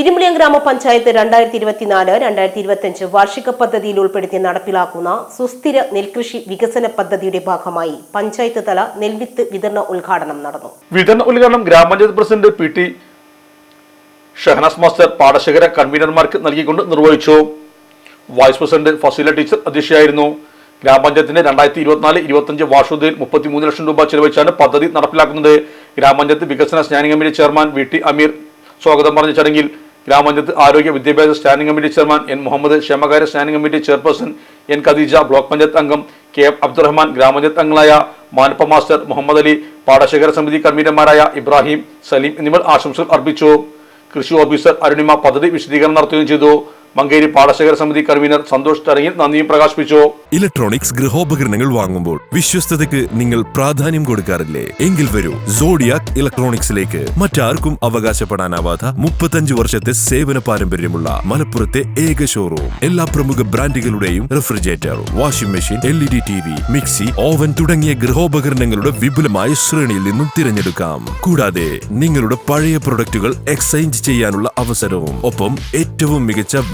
ഇരുമുളിയം ഗ്രാമപഞ്ചായത്ത് രണ്ടായിരത്തി ഇരുപത്തിനാല് രണ്ടായിരത്തി ഇരുപത്തിയഞ്ച് വാർഷിക പദ്ധതിയിൽ ഉൾപ്പെടുത്തി നടപ്പിലാക്കുന്ന സുസ്ഥിര നെൽകൃഷി വികസന പദ്ധതിയുടെ ഭാഗമായി പഞ്ചായത്ത് തല നെൽവിത്ത് വിതരണ ഉദ്ഘാടനം നടന്നു. വിതരണ ഉദ്ഘാടനം ഗ്രാമപഞ്ചായത്ത് president P T Shahanas master പാടശേഖര കൺവീനർമാർക്ക് നൽകിക്കൊണ്ട് നിർവഹിച്ചു. വൈസ് പ്രസിഡന്റ് ഫസീല ടീച്ചർ അധ്യക്ഷയായിരുന്നു. ഗ്രാമപഞ്ചായത്തിന്റെ രണ്ടായിരത്തി ഇരുപത്തിനാല് ഇരുപത്തിയഞ്ച് വാർഷികത്തിൽ മുപ്പത്തിമൂന്ന് ലക്ഷം രൂപ ചെലവഴിച്ചാണ് പദ്ധതി നടപ്പിലാക്കുന്നത്. ഗ്രാമപഞ്ചായത്ത് വികസന standing committee chairman V T Ameer സ്വാഗതം പറഞ്ഞ ചടങ്ങിൽ ഗ്രാമപഞ്ചായത്ത് ആരോഗ്യ വിദ്യാഭ്യാസ standing committee chairman N Muhammad ക്ഷേമകാര്യ standing committee chairperson N Khadeeja block panchayat അംഗം കെ അബ്ദുറഹ്മാൻ ഗ്രാമപഞ്ചായത്ത് അംഗങ്ങളായ മാനപ്പ മാസ്റ്റർ മുഹമ്മദ് അലി പാടശേഖര സമിതി കൺവീനർമാരായ ഇബ്രാഹിം സലീം എന്നിവർ ആശംസകൾ അർപ്പിച്ചു. കൃഷി ഓഫീസർ അരുണിമ പദ്ധതി വിശദീകരണം നടത്തുകയും ചെയ്തു. മങ്കേരി പാടശേഖര സമിതി കൺവീനർ സന്തോഷ് ടറിയിൽ നന്ദിയും പ്രകാശിപ്പിച്ചു. ഇലക്ട്രോണിക്സ് ഗൃഹോപകരണങ്ങൾ വാങ്ങുമ്പോൾ വിശ്വസ്തതയ്ക്ക് നിങ്ങൾ പ്രാധാന്യം കൊടുക്കാറില്ലേ? എങ്കിൽ വരൂ സോഡിയാക് ഇലക്ട്രോണിക്സിലേക്ക് മറ്റാർക്കും അവകാശപ്പെടാനാവാത്ത മുപ്പത്തഞ്ച് വർഷത്തെ സേവന പാരമ്പര്യമുള്ള മലപ്പുറത്തെ ഏക ഷോറൂം എല്ലാ പ്രമുഖ ബ്രാൻഡുകളുടെയും refrigerator washing machine L E D mixie oven തുടങ്ങിയ ഗൃഹോപകരണങ്ങളുടെ വിപുലമായ ശ്രേണിയിൽ നിന്നും തിരഞ്ഞെടുക്കാം. കൂടാതെ നിങ്ങളുടെ പഴയ പ്രൊഡക്റ്റുകൾ എക്സ്ചേഞ്ച് ചെയ്യാനുള്ള അവസരവും ഒപ്പം ഏറ്റവും മികച്ച